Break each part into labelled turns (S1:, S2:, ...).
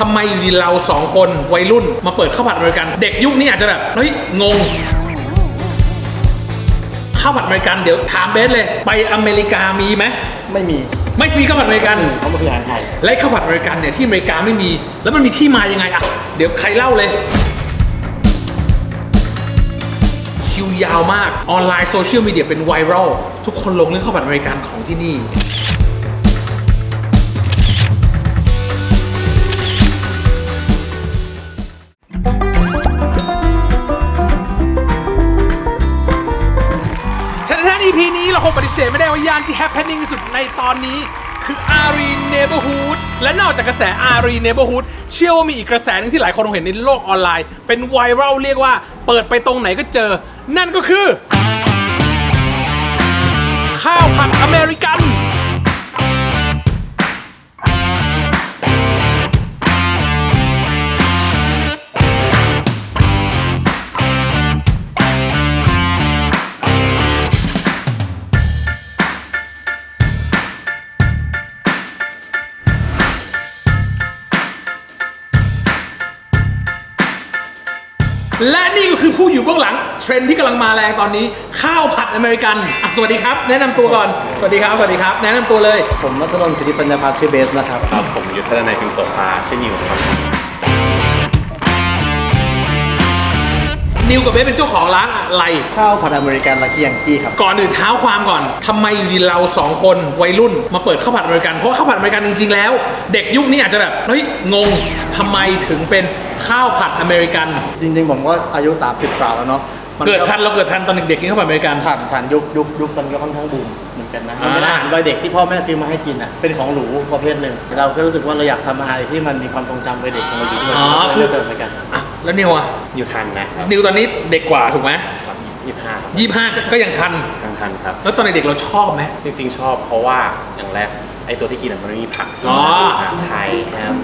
S1: ทำไมอยู่ดีเราสองคนวัยรุ่นมาเปิดข้าวผัดอเมริกัน เด็กยุคนี้อาจจะแบบเฮ้ยงงข้าวผัดอเมริกันเดี๋ยวถามเบสเลย ไปอเมริกามีไหม
S2: ไม่มี
S1: ไม่มีข้าวผัดอเมริกัน
S2: เพราะมันคืออาหารไทย
S1: และข้าวผัดอเมริกันเนี่ยที่อเมริกาไม่มี แล้วมันมีที่มายังไงอะเดี๋ยวใครเล่าเลย คิวยาวมากออนไลน์โซเชียลมีเดียเป็นไวรัลทุกคนลงเรื่องข้าวผัดอเมริกันของที่นี่ เสธไม่ได้ว่าย่านที่แฮปปี้นิ่งที่สุดในตอนนี้ คืออารีเนเบอร์ฮูดและนอกจากกระแสอารีเนเบอร์ฮูดเชื่อว่ามีอีกกระแสหนึงที่หลายคนคงเห็นในโลกออนไลน์ เป็นไวรัลเรียกว่าเปิดไปตรงไหนก็เจอ นั่นก็คือ ข้าวผัดอเมริกัน และนี่ก็คือผู้อยู่เบื้องหลังเทรนด์ที่กำลังมาแรงตอนนี้ ข้าวผัดอเมริกันอะสวัสดีครับ แนะนำตัวก่อน สวัสดีครับ สวัสดีครับ แนะนำตัวเลย
S2: ผมนัทนนท์สิทธิปัญญาพัฒน์ชื่อเบสนะครับ
S3: ครับผมยุทธนายพิมพ์โสภาชื่อนิวครับ
S1: นิวกับเบสเป็นเจ้าของร้านอะไร
S2: ข้าวผัดอเมริกันลักกี้ยังกี้ครับ
S1: ก่อนอื่นเท้าความก่อนทำไมอยู่ดีเราสองคนวัยรุ่นมาเปิดข้าวผัดอเมริกัน เพราะว่าข้าวผัดอเมริกันจริงๆแล้ว เด็กยุคนี้อาจจะแบบเฮ้ยงงทำไมถึงเป็นข้าวผัดอเมริกัน
S2: จริงๆ ผมก็อายุ 30กว่าแล้วเนาะมั
S1: เกิดทันเราเกิดทันตอนเด็กๆกินข้าวผัดอเมริกัน
S2: ผ่านผ่านยุคยุคยุคมันก็ค่อนข้างบูมเหมือนกันนะ
S1: อ่ามั
S2: มันเป็นอาหารวัยเด็กที่พ่อแม่ซื้อมาให้กินอะเป็นของหรูประเภทหนึ่งเราก็รู้สึกว่าเราอยากทำอะไรที่มันมีความทรงจำวัยเด็กของเราอยู่ด้วย
S1: อ๋อ
S2: ก็
S1: คื
S2: เล
S1: อย
S2: เปิดเหมือนกัน
S1: อะ แล้วนิวอะ
S3: อยู่ทันนะครับ
S1: นิวตอนนี้เด็กกว่าถูกไหม
S3: ยี่ห้าครับ
S1: ยี่ห้าก็ยังทัน
S3: ทันทันครับ
S1: แล้วตอนเด็กๆเราชอบไหม
S3: จริง ๆ ชอบเพราะว่าอย่างแรกไอตัวที่กินอะมันไม่มีผัก
S1: อ๋อ
S3: ไข่แฮม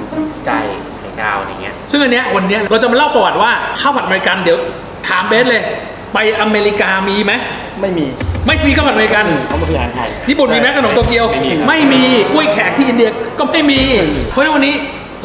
S3: ไก่ไข่ดาวอะไรเงี้ย
S1: ซึ่งอันเนี้ยวันเนี้ยเราจะมาเล่าประวัติว่าข้าวผัดอเมริกันเดี๋ยวถามเบสเลย ไปอเมริกามีไหม
S2: ไม่มี
S1: ไม่มีข้าวผัดอเมริกัน
S2: เพราะมันคืออาหารไทย
S1: ญี่ปุ่นมีไหมขนมโตเกียว
S3: ไม่มีครับ
S1: ไม่มีกล้วยแขกที่อินเดียก็ไม่มี เพราะฉะนั้นวันนี้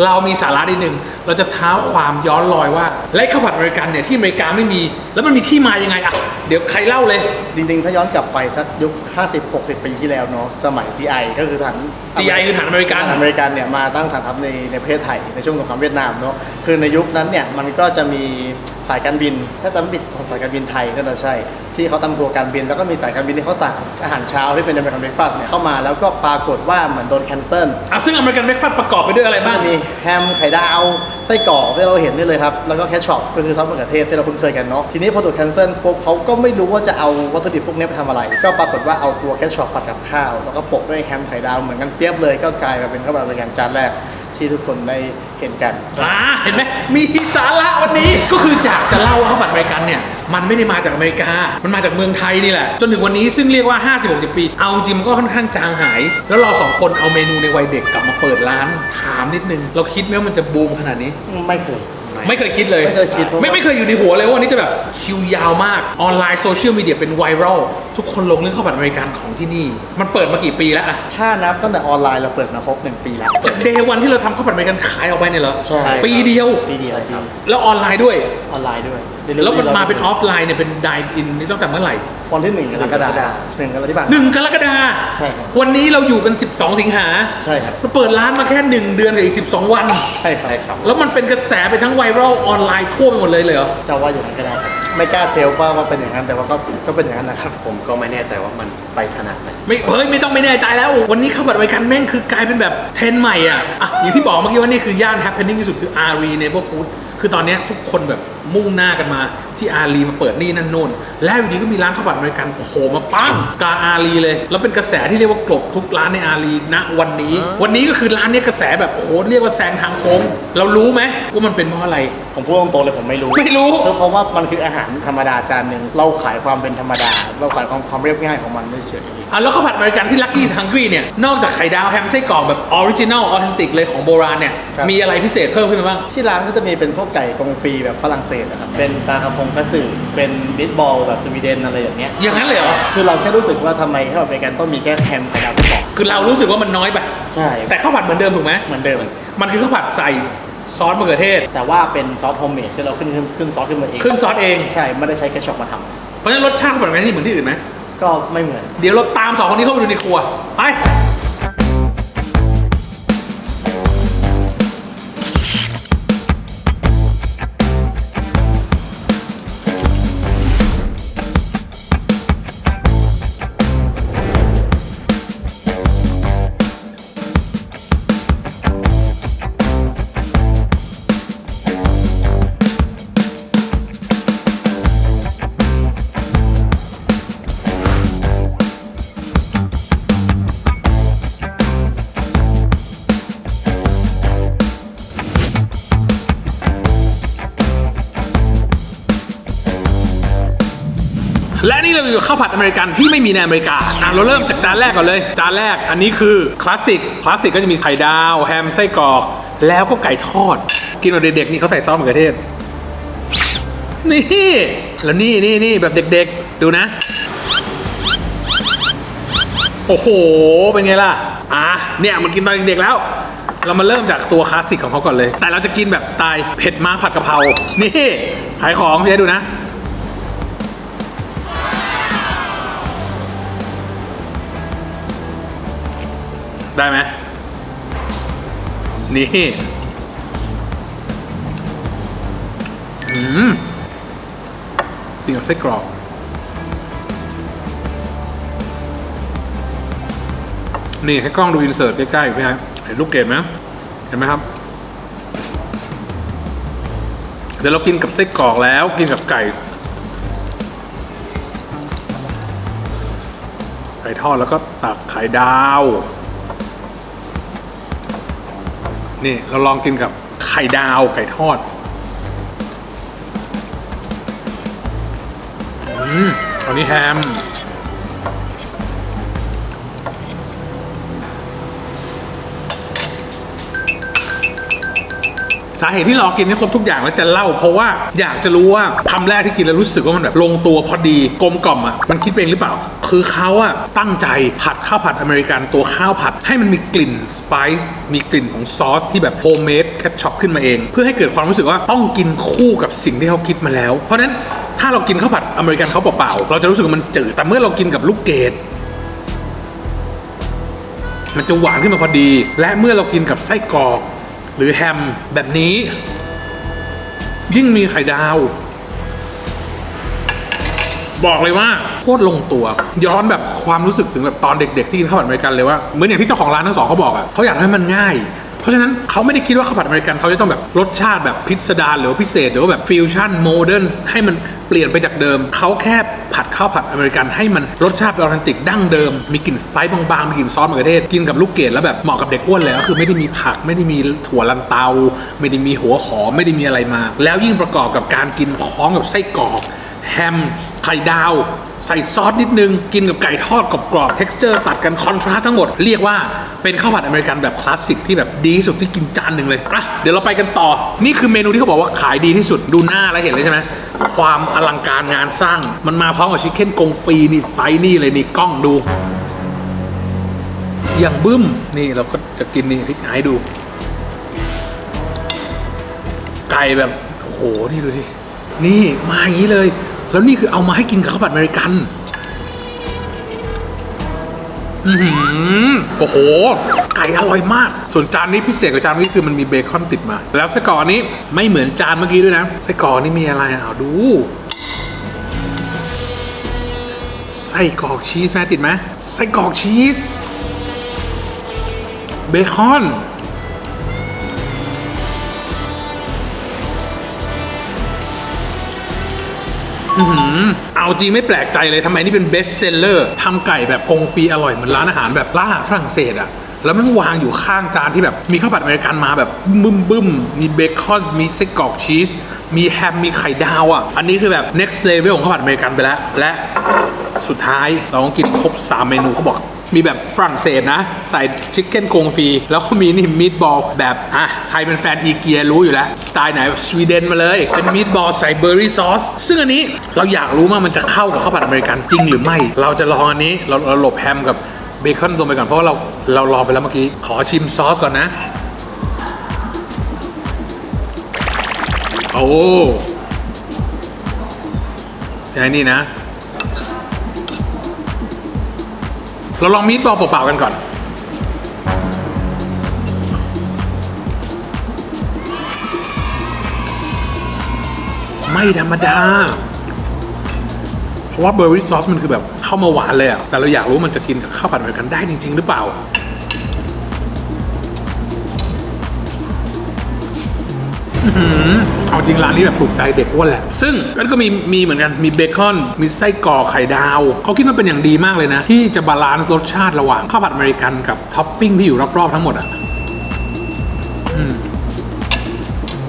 S1: เรามีสาระนิดนึง เราจะเท้าความย้อนรอยว่าและข้าวผัดอเมริกันเนี่ยที่อเมริกาไม่มี แล้วมันมีที่มายังไงอะ เดี๋ยวใครเล่าเลย
S2: จริงๆ ถ้าย้อนกลับไปสักยุค 50-60 ปีที่แล้วเนาะ สมัย GI ก็คือฐาน
S1: GI คือฐานอเมริกัน
S2: ฐานอเมริกันเนี่ยมาตั้งฐานทัพในในประเทศไทยในช่วงสงครามเวียดนามเนาะ คือในยุคนั้นเนี่ยมันก็จะมีสายการบิน ถ้าจำไม่ผิดของสายการบินไทยก็จะใช่ที่เขาทำทัวร์การบิน แล้วก็มีสายการบินที่เขาสั่งอาหารเช้าที่เป็นอเมริกันเบรคฟาสต์เนี่ยเข้ามาแล้วก็ปรากฏว่าเหมือนโดนแคนเซิล
S1: อะซึ่งอเมริกันเบรกฟาสต์ประกอบไปด้วยอะไรบ้าง
S2: จะมีแฮมไข่ดาวไส้กรอกที่เราเห็นนี่เลยครับ แล้วก็แคชช็อปก็คือซอสมะเขือเทศที่เราคุ้นเคยกันเนาะทีนี้พอถูกแคนเซิลปุ๊บเขาก็ไม่รู้ว่าจะเอาวัตถุดิบพวกนี้ไปทำอะไร ก็ปรากฏว่าเอาตัวแคชช็อปผัดกับข้าวแล้วก็โปะด้วยแฮมไข่ดาวเหมือนกันเปรียบเลยก็กลายมาเป็นข้าวผัดอเมริกันจานแรก ที่ทุกคนได้เห็นกัน
S1: อ่าเห็นไหมมีสาระวันนี้ก็คือจากจะเล่าว่าข้าวผัดอเมริกันเนี่ยมันไม่ได้มาจากอเมริกา มันมาจากเมืองไทยนี่แหละ จนถึงวันนี้ซึ่งเรียกว่า 50-60 ปี เอาจริงมันก็ค่อนข้างจางหาย แล้วเราสองคนเอาเมนูในวัยเด็กกลับมาเปิดร้านถามนิดนึง เราคิดไหมว่ามันจะบูมขนาดนี้
S2: ไม่เคย
S1: ไม่เคยคิดเลย
S2: ไม่เคยคิดเพราะว่า
S1: ไม่ไม่เคยอยู่ในหัวเลยว่าวันนี้จะแบบคิวยาวมากออนไลน์โซเชียลมีเดียเป็นไวรัลทุกคนลงเรื่องข้าวผัดอเมริกันของที่นี่ มันเปิดมากี่ปีแล้วอะ
S2: ถ้านับตั้งแต่ออนไลน์เราเปิดมาครบหนึ่งปีแล้ว
S1: จากเดวันที่เราทำข้าวผัดอเมริกันขายออกไปเนี่ยเหรอ
S2: ใช่
S1: ปีเดียว
S2: ปีเดียว
S3: ใช่ครับ
S1: แล้วออนไลน์ด้วย
S2: ออนไลน์ด้วย
S1: แล้วมันมาเป็นออฟไลน์เนี่ยเป็นไดอินนี่ตั้งแต่เมื่อไหร่
S2: วันที่หนึ่งกรกฎาคมหนึ่งกรกฎาคมที่ผ่าน
S1: หนึ่งกรกฎา
S2: ใช่ครับ
S1: วันนี้เราอยู่กัน 12 สิงหา
S2: ใช่ครับ
S1: เราเปิดร้านมาแค่ 1 เดือนกับอีก 12 วัน
S2: ใช่ครับ
S3: ใช่ครับ
S1: แล้วมันเป็นกระแสไปทั้งไวรัลออนไลน์ทั่วไปหมดเลยเลยเหรอ
S2: จะว่าอย่างนั้นก็ได้ครับไม่กล้าเซลล์ว่าว่าเป็นอย่างนั้นแต่ว่าก็ก็เป็นอย่างนั้นนะครับ
S3: ผมก็ไม่แน่ใจว่ามันไปขนาดไหน
S1: ไม่เฮ้ยไม่ต้องไม่แน่ใจแล้ว วันนี้ข้าวผัดอเมริกันแม่งคือกลายเป็นแบบเทรนด์ใหม่อะอะอย่างที่บอกเมื่อกี้ว่านี่คือย่านแฮปปี้นิ่งที่สุดคืออารีเนเบอร์ o ูดคือตอนเนี้ยทุกคนแบบมุ่งหน้ากันมาที่อารีมาเปิดนี่นั่นโน่นแล้วอยู่ดีก็มีร้านข้าวผัดอเมริกันโผล่มาปั้งกลางอารีเลย แล้วเป็นกระแสที่เรียกว่ากลบทุกร้านในอารีณวันนี้ วันนี้ก็คือร้านเนี้ยกระแสแบบโอ้โหเรียกว่าแซงทางโค้งเรารู้ไหมว่ามันเป็นเพราะอะไร
S2: ผมพูดตรงๆเลยผมไม่รู้
S1: ไม่รู้
S2: คือเพราะว่ามันคืออาหารธรรมดาจานหนึ่งเราขายความเป็นธรรมดา เราขายความความเรียบง่ายของมันไม่เฉย
S1: อะแล้วข้าวผัดอเมริกันที่ลั c กี้ฮังกี้เนี่ยนอกจากไข่ดาวแฮมไส้กรอกแบบออริจินัลออเทนติกเลยของโบราณเนี่ยมีอะไรพิเศษเพิ่มขึ้นมาบ้าง
S2: ที่ร้านก็จะมีเป็นพวกไก่กงฟรีแบบฝรั่งเศสนะครับเป็นปลากระพงกระสือเป็นบิทบอลแบบสวีเดนอะไรอย่างเงี้ย
S1: อย่างนั้นเลยเหรอ
S2: คือเราแค่รู้สึกว่าทำไมข้าวผัดอเมริกันต้องมีแค่แฮมไข่ดาวไส้กรอก
S1: คือเรารู้สึกว่ามันน้อยไป
S2: ใช่
S1: แต่ข้าวผัดเหมือนเดิมถูกไหม
S2: เหมือนเดิม
S1: มันคือข้าวผัดใส่ซอสมะเขือเทศ
S2: แต่ว่าเป็นซอสโฮมเมดที่เราขึ้นขึ้นขึ้นซอสขึ้นมาเอง
S1: ขึ้นซอสเอง
S2: ใช่ไม่ได้ใช้แคชช็อปมาทำ
S1: เพราะฉะนั้นรสชาติข้าวผัดอเมริกันนี่เหมือนที่อื่นไหม
S2: ก็ไม่เหมือน
S1: เดี๋ยวเราตามสองคนนี้เข้าไปดูในครัว ไป และนี่เราอยู่ข้าวผัดอเมริกันที่ไม่มีในอเมริกาอะเราเริ่มจากจานแรกก่อนเลย จานแรกอันนี้คือคลาสสิกคลาสสิกก็จะมีไข่ดาวแฮมไส้กรอก แล้วก็ไก่ทอด กินแบบเด็กๆนี่เขาใส่ซอสมะเขือเทศนี่แล้วนี่นี่นี่แบบเด็กๆ ดูนะ โอ้โห เป็นไงล่ะ อะเนี่ยมันกินตอนเด็กๆแล้ว เรามาเริ่มจากตัวคลาสสิกของเขาก่อนเลย แต่เราจะกินแบบสไตล์เผ็ดมากผัดกะเพรา นี่ ขายของพี่ดูนะ ได้ไหมนี่อืมกินกับไส้กรอกนี่ให้กล้องดูอินเสิร์ตใกล้ๆอยู่พี่ฮะเห็นลูกเกดไหมเห็นไหมครับ เดี๋ยวเรากินกับไส้กรอกแล้วกินกับไก่ ไก่ทอดแล้วก็ตักไข่ดาว นี่เราลองกินกับไข่ดาวไก่ทอดอืมอันนี้แฮม สาเหตุที่เรากินให้ครบทุกอย่างแล้วจะเล่า เพราะว่าอยากจะรู้ว่าคำแรกที่กินแล้วรู้สึกว่ามันแบบลงตัวพอดีกลมกล่อมอะมันคิดเองหรือเปล่า คือเขาอะตั้งใจผัดข้าวผัดอเมริกันตัวข้าวผัด ให้มันมีกลิ่นสไปซ์มีกลิ่นของซอสที่แบบโฮมเมดแคชช็อปขึ้นมาเอง เพื่อให้เกิดความรู้สึกว่าต้องกินคู่กับสิ่งที่เขาคิดมาแล้ว เพราะนั้นถ้าเรากินข้าวผัดอเมริกันเขาเปล่าๆเราจะรู้สึกว่ามันจืดแต่เมื่อเรากินกับลูกเกดมันจะหวานขึ้นมาพอดี และเมื่อเรากินกับไส้กรอก หรือแฮมแบบนี้ ยิ่งมีไข่ดาว บอกเลยว่าโคตรลงตัว ย้อนแบบความรู้สึกถึงแบบตอนเด็กๆที่กินข้าวผัดอเมริกันเลยว่าเหมือนอย่างที่เจ้าของร้านทั้งสองเขาบอกอะเขาอยากให้มันง่าย เพราะฉะนั้นเขาไม่ได้คิดว่าข้าวผัดอเมริกันเขาจะต้องแบบรสชาติแบบพิสดารหรือว่าพิเศษ หรือว่าแบบฟิวชั่นโมเดิร์นให้มันเปลี่ยนไปจากเดิม เขาแค่ผัดข้าวผัดอเมริกันให้มันรสชาติเป็นออเทนติกดั้งเดิม มีกลิ่นสไปซ์บางๆมีกลิ่นซอสมะเขือเทศกินกับลูกเกดแล้วแบบเหมาะกับเด็กอ้วนเลยก็คือไม่ได้มีผักไม่ได้มีถั่วลันเตา ไม่ได้มีหัวหอมไม่ได้มีอะไรมา แล้วยิ่งประกอบกับการกินพร้อมกับไส้กรอกแฮมไข่ดาว ใส่ซอสนิดนึง กินกับไก่ทอดกรอบๆ texture ตัดกันคอนทราสต์ทั้งหมด เรียกว่าเป็นข้าวผัดอเมริกันแบบคลาสสิกที่แบบดีที่สุดที่กินจานหนึ่งเลยอะเดี๋ยวเราไปกันต่อ นี่คือเมนูที่เขาบอกว่าขายดีที่สุดดูหน้าแล้วเห็นเลยใช่ไหมความอลังการงานสร้าง มันมาพร้อมกับชิคเก้นกงฟรีนี่ไฟนี่เลยนี่กล้องดู อย่างบึ้มนี่เราก็จะกินนี่พริกไห้ดู ไก่แบบโอ้โหนี่ดูดินี่มาอย่างนี้เลย แล้วนี่คือเอามาให้กินกับข้าวผัดอเมริกันอือหือโอ้โห ไก่อร่อยมาก ส่วนจานนี้พิเศษกว่าจานเมื่อกี้คือมันมีเบคอนติดมา แล้วไส้กรอกนี้ไม่เหมือนจานเมื่อกี้ด้วยนะไส้กรอกนี่มีอะไรอะดูไส้กรอกชีสแม่ติดไหมไส้กรอกชีส เบคอน อื้อหือเอาจริงไม่แปลกใจเลยทำไมนี่เป็นเบสเซลเลอร์ทำไก่แบบกงฟรีอร่อยเหมือนร้านอาหารแบบร้านฝรั่งเศสอะแล้วมันวางอยู่ข้างจานที่แบบมีข้าวผัดอเมริกันมาแบบบึ้มบึ้มมีเบคอนมีไส้กรอกชีสมีแฮมมีไข่ดาวอะ อันนี้คือแบบ next level ของข้าวผัดอเมริกันไปแล้ว และสุดท้ายเราต้องกินครบ 3 เมนูเขาบอก มีแบบฝรั่งเศสนะ ใส่ชิคเก้นกงฟรี แล้วก็มีนี่มีดบอลแบบ อะ ใครเป็นแฟนอีเกียรู้อยู่แล้ว สไตล์ไหนแบบสวีเดนมาเลย เป็นมีดบอลใส่เบอร์รี่ซอส ซึ่งอันนี้เราอยากรู้ว่ามันจะเข้ากับข้าวผัดอเมริกันจริงหรือไม่ เราจะลองอันนี้ เราเราหลบแฮมกับเบคอนลงไปก่อน เพราะว่าเราเราลองไปแล้วเมื่อกี้ ขอชิมซอสก่อนนะ โอ้ยายนี่นะ เราลองมีดบอลเปล่าๆกันก่อน ไม่ธรรมดา เพราะว่าเบอร์รี่ซอสมันคือแบบเข้ามาหวานเลยอะแต่เราอยากรู้มันจะกินกับข้าวผัดเหมือนกันได้จริง ๆ หรือเปล่า อหือเอาจริงร้านนี้แบบถูกใจเด็กอ้วนแหละ ซึ่งก็มีมีเหมือนกันมีเบคอน มีไส้กรอกไข่ดาว เขาคิดมันเป็นอย่างดีมากเลยนะ ที่จะบาลานซ์รสชาติระหว่างข้าวผัดอเมริกันกับท็อปปิ้งที่อยู่รอบๆทั้งหมดอะอืม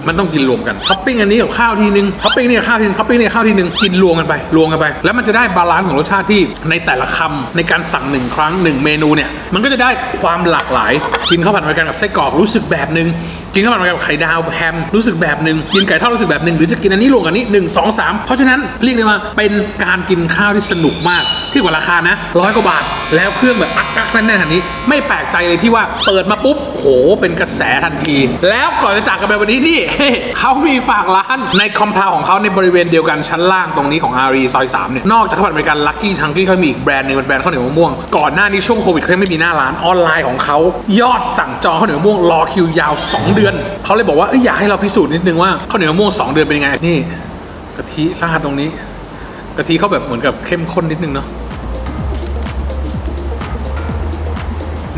S1: มันต้องกินรวมกันท็อปปิ้งอันนี้กับข้าวทีนึงท็อปปิ้งนี่กับข้าวทีนึงท็อปปิ้งนี่กับข้าวทีนึงกินรวมกันไปรวมกันไป แล้วมันจะได้บาลานซ์ของรสชาติที่ในแต่ละคำในการสั่งหนึ่งครั้งหนึ่งเมนูเนี่ยมันก็จะได้ความหลากหลาย กินข้าวผัดอเมริกันกับไส้กรอกรู้สึกแบบนึง กินข้าวผัดอเมริกันกับไข่ดาวแฮมรู้สึกแบบหนึ่งกินไก่ทอดรู้สึกแบบหนึ่งหรือจะกินอันนี้รวมกันนี้หนึ่งสองสามเพราะฉะนั้นเรียกได้ว่าเป็นการกินข้าวที่สนุกมากที่กว่าราคานะร้อยกว่าบาท แล้วเครื่องแบบอักอักแน่นๆขนาดนี้ ไม่แปลกใจเลยที่ว่าเปิดมาปุ๊บโหเป็นกระแสทันที แล้วก่อนจะจากกันไปวันนี้นี่เขามีฝากร้านในคอมเพลของเขาในบริเวณเดียวกันชั้นล่างตรงนี้ของอารีซอย3เนี่ยนอกจากข้าวผัดอเมริกันลัคกี้ชังกี้เขามีอีกแบรนด์หนึงเป็นแบรนด์ข้าวเหนียวมะม่วงก่อนหน้านี้ช่วงโควิดเขาไม่มีหน้าร้านออนไลน์ของเขายอดสั่งจองข้าวเหนียวมะม่วงรอคิวยาว 2 เดือนเขาเลยบอกว่าเอ้ยอยากให้เราพิสูจน์นิดนึงว่าข้าวเหนียวมะม่วงสองเดือนเป็นยังไงนี่กะทิราดตรงนี้กะทิเขาแบบเหมือนกับเข้มข้นนิดนึงเนาะ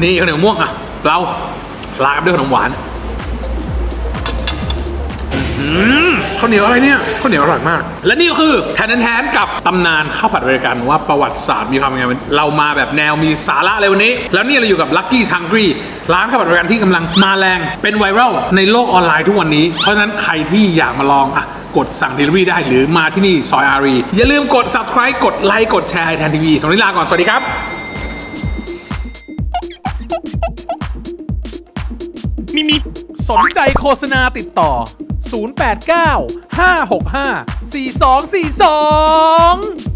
S1: นี่ข้าวเหนียวม่วงอะ เราลาบด้วยขนมหวาน ข้าวเหนียวอะไรเนี่ยข้าวเหนียวอร่อยมาก และนี่ก็คือแทนแทนกับตำนานข้าวผัดอเมริกันว่าประวัติศาสตร์มีความเป็นไงเรามาแบบแนวมีสาระเลยวันนี้ แล้วนี่เราอยู่กับ Lucky c h u n k y ร้านข้าวผัดอเมริกันที่กำลังมาแรงเป็นไวรัลในโลกออนไลน์ทุกวันนี้ เพราะฉะนั้นใครที่อยากมาลองอะกดสั่ง Delivery ได้หรือมาที่นี่ซอยอารี อย่าลืมกด subscribe กดไลค์กดแชร์แทนทีวีสวัสดีลาก่อน สวัสดีครับมิมิสนใจโฆษณาติดต่อ 089 565 4242